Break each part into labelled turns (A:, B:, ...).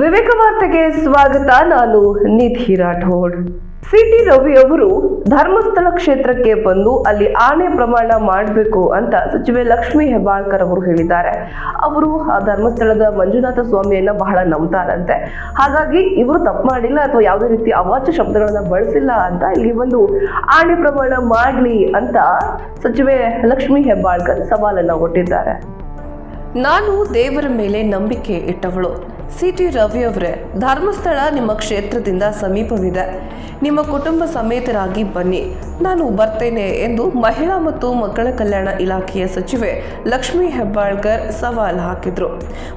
A: ವಿವೇಕ ವಾರ್ತೆಗೆ ಸ್ವಾಗತ. ನಾನು ನಿಧಿ ರಾಠೋಡ್. ಸಿಟಿ ರವಿ ಅವರು ಧರ್ಮಸ್ಥಳ ಕ್ಷೇತ್ರಕ್ಕೆ ಬಂದು ಅಲ್ಲಿ ಆಣೆ ಪ್ರಮಾಣ ಮಾಡಬೇಕು ಅಂತ ಸಚಿವೆ ಲಕ್ಷ್ಮೀ ಹೆಬ್ಬಾಳ್ಕರ್ ಅವರು ಹೇಳಿದ್ದಾರೆ. ಅವರು ಆ ಧರ್ಮಸ್ಥಳದ ಮಂಜುನಾಥ ಸ್ವಾಮಿಯನ್ನ ಬಹಳ ನಂಬ್ತಾರಂತೆ ಹಾಗಾಗಿ ಇವರು ತಪ್ಪು ಮಾಡಿಲ್ಲ ಅಥವಾ ಯಾವುದೇ ರೀತಿ ಅವಾಚ್ಯ ಶಬ್ದಗಳನ್ನ ಬಳಸಿಲ್ಲ ಅಂತ ಇಲ್ಲಿ ಒಂದು ಆಣೆ ಪ್ರಮಾಣ ಮಾಡಲಿ ಅಂತ ಸಚಿವೆ ಲಕ್ಷ್ಮಿ ಹೆಬ್ಬಾಳ್ಕರ್ ಸವಾಲನ್ನ ಕೊಟ್ಟಿದ್ದಾರೆ ನಾನು ದೇವರ ಮೇಲೆ ನಂಬಿಕೆ ಇಟ್ಟವಳು. ಸಿ ಟಿ ರವಿಯವರೇ ಧರ್ಮಸ್ಥಳ ನಿಮ್ಮ ಕ್ಷೇತ್ರದಿಂದ ಸಮೀಪವಿದೆ. ನಿಮ್ಮ ಕುಟುಂಬ ಸಮೇತರಾಗಿ ಬನ್ನಿ. ನಾನು ಬರ್ತೇನೆ ಎಂದು ಮಹಿಳಾ ಮತ್ತು ಮಕ್ಕಳ ಕಲ್ಯಾಣ ಇಲಾಖೆಯ ಸಚಿವೆ ಲಕ್ಷ್ಮೀ ಹೆಬ್ಬಾಳ್ಕರ್ ಸವಾಲು ಹಾಕಿದ್ರು.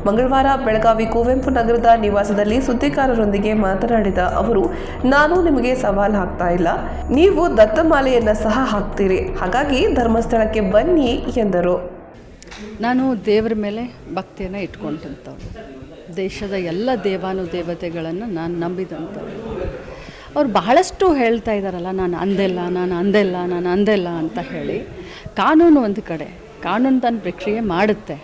A: ಮಂಗಳವಾರ ಬೆಳಗಾವಿ ಕುವೆಂಪು ನಗರದ ನಿವಾಸದಲ್ಲಿ ಸುದ್ದಿಗಾರರೊಂದಿಗೆ ಮಾತನಾಡಿದ ಅವರು, ನಾನು ನಿಮಗೆ ಸವಾಲು ಹಾಕ್ತಾ ಇಲ್ಲ. ನೀವು ದತ್ತಮಾಲೆಯನ್ನ ಸಹ ಹಾಕ್ತೀರಿ. ಹಾಗಾಗಿ ಧರ್ಮಸ್ಥಳಕ್ಕೆ ಬನ್ನಿ ಎಂದರು.
B: ನಾನು ದೇವರ ಮೇಲೆ ಭಕ್ತಿಯನ್ನು ಇಟ್ಕೊಂಡಂಥವ್ಳು ದೇಶದ ಎಲ್ಲ ದೇವಾನು ದೇವತೆಗಳನ್ನು ನಾನು ನಂಬಿದಂತ. ಅವ್ರು ಬಹಳಷ್ಟು ಹೇಳ್ತಾ ಇದ್ದಾರಲ್ಲ ನಾನು ಅಂದೆಲ್ಲ ನಾನು ಅಂದೆಲ್ಲ ನಾನು ಅಂದೆಲ್ಲ ಅಂತ ಹೇಳಿ ಕಾನೂನು ಒಂದು ಕಡೆ, ಕಾನೂನು ತನ್ನ ಪ್ರಕ್ರಿಯೆ ಮಾಡುತ್ತೆ.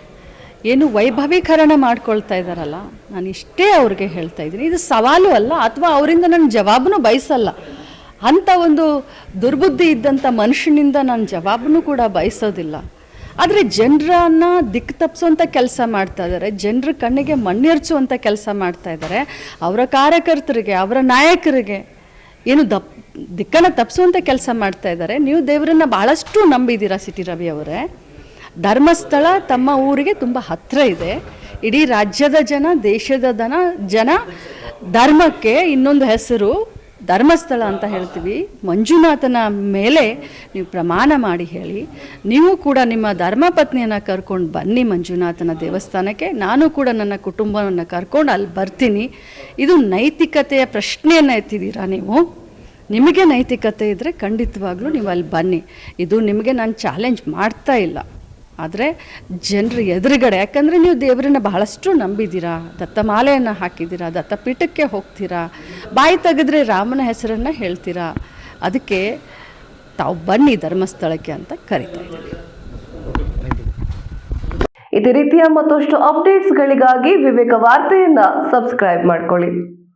B: ಏನು ವೈಭವೀಕರಣ ಮಾಡ್ಕೊಳ್ತಾ ಇದ್ದಾರಲ್ಲ ನಾನು ಇಷ್ಟೇ ಅವ್ರಿಗೆ ಹೇಳ್ತಾ ಇದ್ದೀನಿ. ಇದು ಸವಾಲು ಅಲ್ಲ, ಅಥವಾ ಅವರಿಂದ ನಾನು ಜವಾಬನ್ನು ಬಯಸಲ್ಲ. ಅಂಥ ಒಂದು ದುರ್ಬುದ್ಧಿ ಇದ್ದಂಥ ಮನುಷ್ಯನಿಂದ ನಾನು ಜವಾಬನ್ನು ಕೂಡ ಬಯಸೋದಿಲ್ಲ. ಆದರೆ ಜನರನ್ನ ದಿಕ್ಕು ತಪ್ಪಿಸುವಂಥ ಕೆಲಸ ಮಾಡ್ತಾ ಇದ್ದಾರೆ ಜನರ ಕಣ್ಣಿಗೆ ಮಣ್ಣೆರ್ಚುವಂಥ ಕೆಲಸ ಮಾಡ್ತಾ ಇದ್ದಾರೆ ಅವರ ಕಾರ್ಯಕರ್ತರಿಗೆ, ಅವರ ನಾಯಕರಿಗೆ ಏನು ದಪ್, ದಿಕ್ಕನ್ನು ತಪ್ಪಿಸುವಂಥ ಕೆಲಸ ಮಾಡ್ತಾ ಇದ್ದಾರೆ ನೀವು ದೇವರನ್ನ ಭಾಳಷ್ಟು ನಂಬಿದ್ದೀರಾ ಸಿಟಿ ರವಿ ಅವರೇ. ಧರ್ಮಸ್ಥಳ ತಮ್ಮ ಊರಿಗೆ ತುಂಬ ಹತ್ತಿರ ಇದೆ. ಇಡೀ ರಾಜ್ಯದ ಜನ, ದೇಶದ ಜನ ಜನ ಧರ್ಮಕ್ಕೆ ಇನ್ನೊಂದು ಹೆಸರು. ಧರ್ಮಸ್ಥಳ ಅಂತ ಹೇಳ್ತೀವಿ. ಮಂಜುನಾಥನ ಮೇಲೆ ನೀವು ಪ್ರಮಾಣ ಮಾಡಿ ಹೇಳಿ. ನೀವು ಕೂಡ ನಿಮ್ಮ ಧರ್ಮಪತ್ನಿಯನ್ನು ಕರ್ಕೊಂಡು ಬನ್ನಿ ಮಂಜುನಾಥನ ದೇವಸ್ಥಾನಕ್ಕೆ. ನಾನು ಕೂಡ ನನ್ನ ಕುಟುಂಬವನ್ನು ಕರ್ಕೊಂಡು ಅಲ್ಲಿ ಬರ್ತೀನಿ. ಇದು ನೈತಿಕತೆಯ ಪ್ರಶ್ನೆಯನ್ನು ಎತ್ತಿದ್ದೀರಾ ನೀವು? ನಿಮಗೆ ನೈತಿಕತೆ ಇದ್ದರೆ ಖಂಡಿತವಾಗ್ಲೂ ನೀವು ಅಲ್ಲಿ ಬನ್ನಿ. ಇದು ನಿಮಗೆ ನಾನು ಚಾಲೆಂಜ್ ಮಾಡ್ತಾ ಇಲ್ಲ. ಆದರೆ ಜನರ ಎದುರುಗಡೆ, ಯಾಕಂದರೆ ನೀವು ದೇವರನ್ನ ಬಹಳಷ್ಟು ನಂಬಿದ್ದೀರಾ ದತ್ತಮಾಲೆಯನ್ನು ಹಾಕಿದ್ದೀರಾ ದತ್ತಪೀಠಕ್ಕೆ ಹೋಗ್ತೀರಾ, ಬಾಯಿ ತೆಗೆದ್ರೆ ರಾಮನ ಹೆಸರನ್ನು ಹೇಳ್ತೀರಾ, ಅದಕ್ಕೆ ತಾವು ಬನ್ನಿ ಧರ್ಮಸ್ಥಳಕ್ಕೆ ಅಂತ ಕರಿತಾ ಇದ್ದೀನಿ
A: ಇದೇ ರೀತಿಯ ಮತ್ತಷ್ಟು ಅಪ್ಡೇಟ್ಸ್ಗಳಿಗಾಗಿ ವಿವೇಕ ವಾರ್ತೆಯನ್ನು ಸಬ್ಸ್ಕ್ರೈಬ್ ಮಾಡ್ಕೊಳ್ಳಿ.